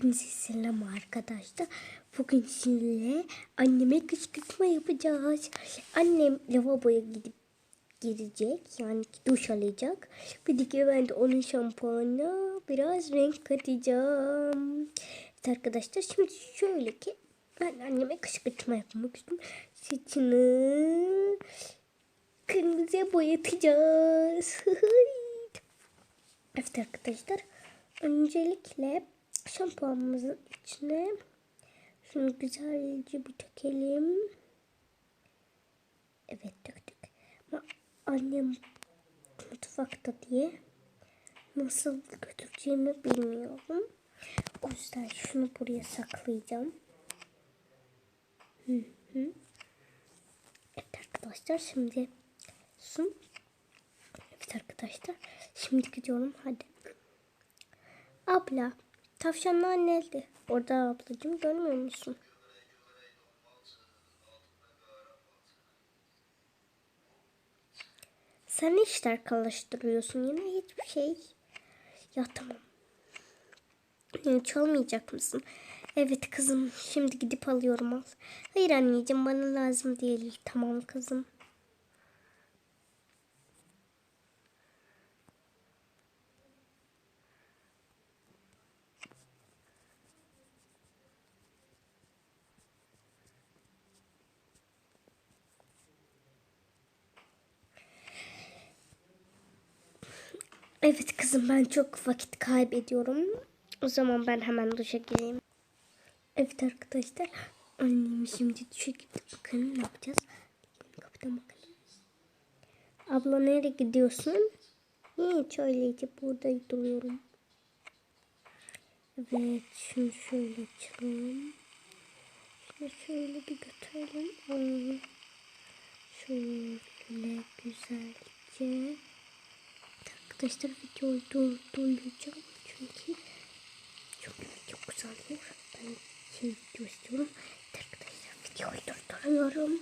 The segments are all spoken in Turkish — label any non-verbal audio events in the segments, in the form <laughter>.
Hepinize selam arkadaşlar. Bugün sizinle anneme kışkırtma yapacağız. Annem lavaboya gidip girecek. Yani duş alacak. Bir de ben de onun şampuanına biraz renk katacağım. Evet arkadaşlar şimdi şöyle ki ben anneme kışkırtma yapmak istiyorum. Saçını kırmızıya boyatacağız. <laughs> evet arkadaşlar. Öncelikle şampuanımızın içine şunu güzelce bir dökelim. Evet döktük. Ama annem mutfakta diye nasıl götüreceğimi bilmiyorum. O yüzden şunu buraya saklayacağım. Hı hı. Evet arkadaşlar şimdi sun. Evet arkadaşlar şimdi gidiyorum hadi. Abla tavşanlar nerede? Orada ablacığım görmüyor musun? Sen ne işler karıştırıyorsun yine hiçbir şey. Ya tamam. Yani çalmayacak mısın? Evet kızım şimdi gidip alıyorum al. Hayır anneciğim bana lazım değil. Tamam kızım. Evet kızım ben çok vakit kaybediyorum. O zaman ben hemen duşa gireyim. Evet arkadaşlar. Annem şimdi duşa girdi. Bakalım ne yapacağız. Kapıdan bakalım. Abla nereye gidiyorsun? Hiç öylece burada duruyorum. Evet şunu şöyle açalım. Şunu şöyle bir götürelim. Şöyle güzelce. Arkadaşlar videoyu durduracağım çünkü çok çok güzel olur. Ben şey video istiyorum. Arkadaşlar videoyu durduruyorum.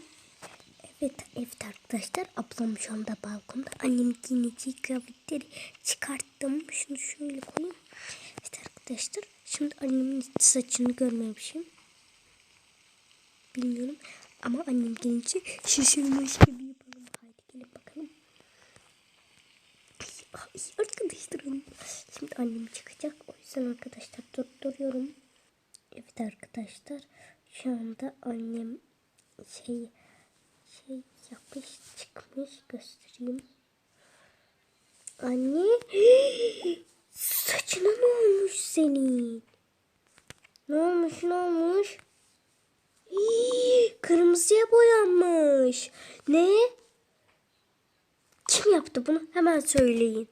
Evet evet arkadaşlar ablam şu anda balkonda. Annem giyineceği kıyafetleri çıkarttım. Şunu şöyle koyayım. Evet arkadaşlar şimdi annemin saçını görmemişim. Bilmiyorum ama annem gelince şaşırmış gibi yapalım. Haydi gelin bakalım. Ay, arkadaşlarım. Şimdi annem çıkacak. O yüzden arkadaşlar durduruyorum. Evet arkadaşlar. Şu anda annem şey şey yapmış çıkmış göstereyim. Anne <gasps> saçına ne olmuş senin? Ne olmuş ne olmuş? <gasps> Kırmızıya boyanmış. Ne? Kim yaptı bunu? Hemen söyleyin.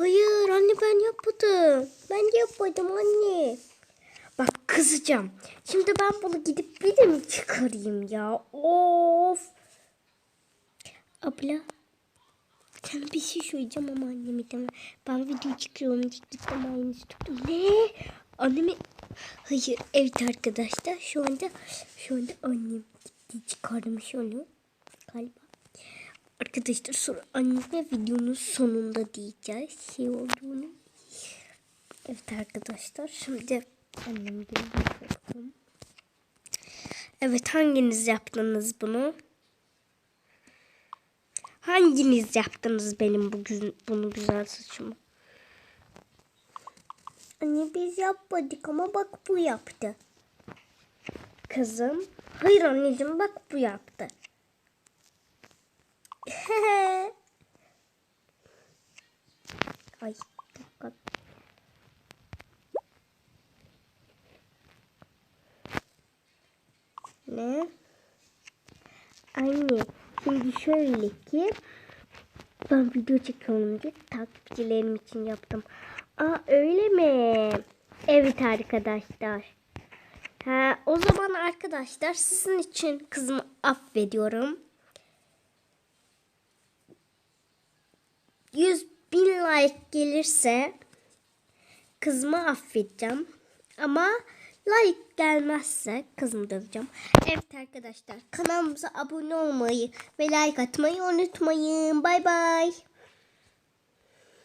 Hayır anne ben yapmadım. Ben yapmadım anne. Bak kızacağım. Şimdi ben bunu gidip bir de mi çıkarayım ya? Of. Abla. Sana bir şey söyleyeceğim ama anneme deme. Ben video çıkıyorum. Cidden aynısı tuttum. Ne? Annemi... Hayır. Evet arkadaşlar. Şu anda şu anda annem gitti çıkarmış onu. Galiba. Arkadaşlar sonra anneme videonun sonunda diyeceğiz şey olduğunu. Evet arkadaşlar şimdi annem bakalım. Evet hanginiz yaptınız bunu? Hanginiz yaptınız benim bugün bunu güzel saçımı? Anne biz yapmadık ama bak bu yaptı. Kızım. Hayır anneciğim bak bu yaptı. <laughs> Ay dikkat. Ne? Anne şimdi şöyle ki ben video çekiyorum diye takipçilerim için yaptım. Aa öyle mi? Evet arkadaşlar. Ha, o zaman arkadaşlar sizin için kızımı affediyorum. Like gelirse kızımı affedeceğim. Ama like gelmezse kızımı döveceğim. Evet arkadaşlar kanalımıza abone olmayı ve like atmayı unutmayın. Bay bay.